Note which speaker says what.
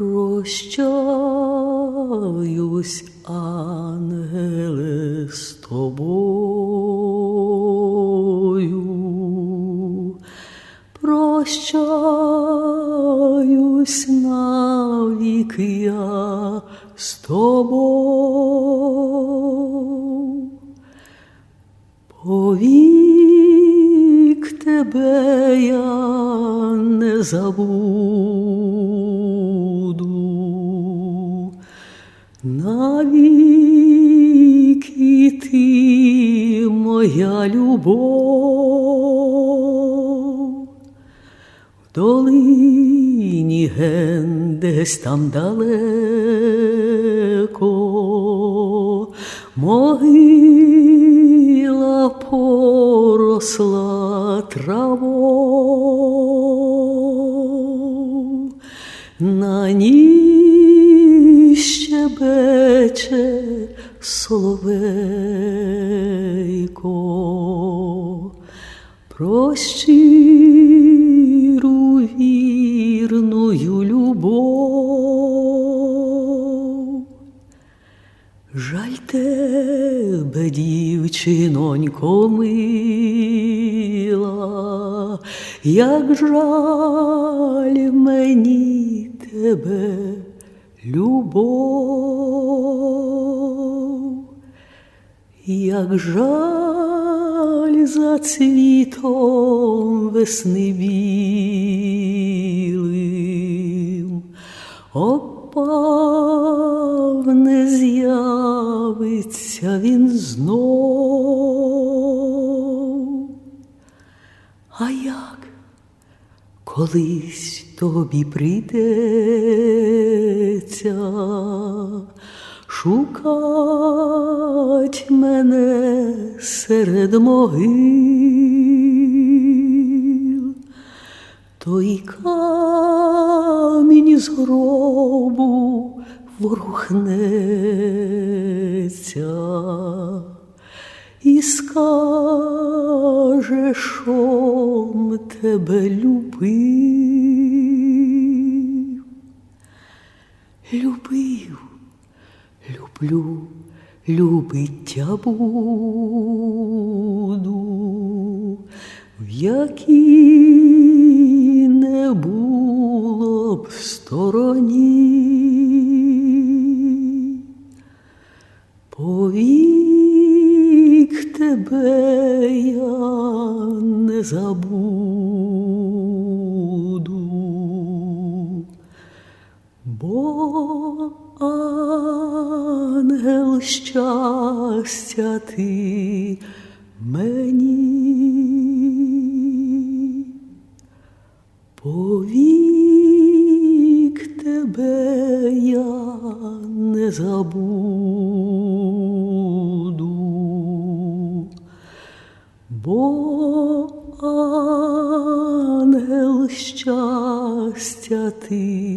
Speaker 1: Прощаюсь, ангеле, з тобою. Прощаюсь навік я з тобою. Повік тебе я не забуду. Навіки ти моя любов. В долині ген десь там далеко, могила поросла травою, на ній щебече соловейко. Про щиру вірною любов. Жаль тебе, дівчинонько мила, як жаль мені тебе, любов. Як жаль за цвітом весни білим, опав не з'явиться він знов. А як колись тобі прийдеться шукать мене серед могил, той камінь з гробу ворухнеться і скаже, що тебе любив, любив, люблю, любиття буду, в якій не було б стороні. Тебе я не забуду, бо ангел щастя ти мені. Повік тебе я не забуду, бо ангел щастя ти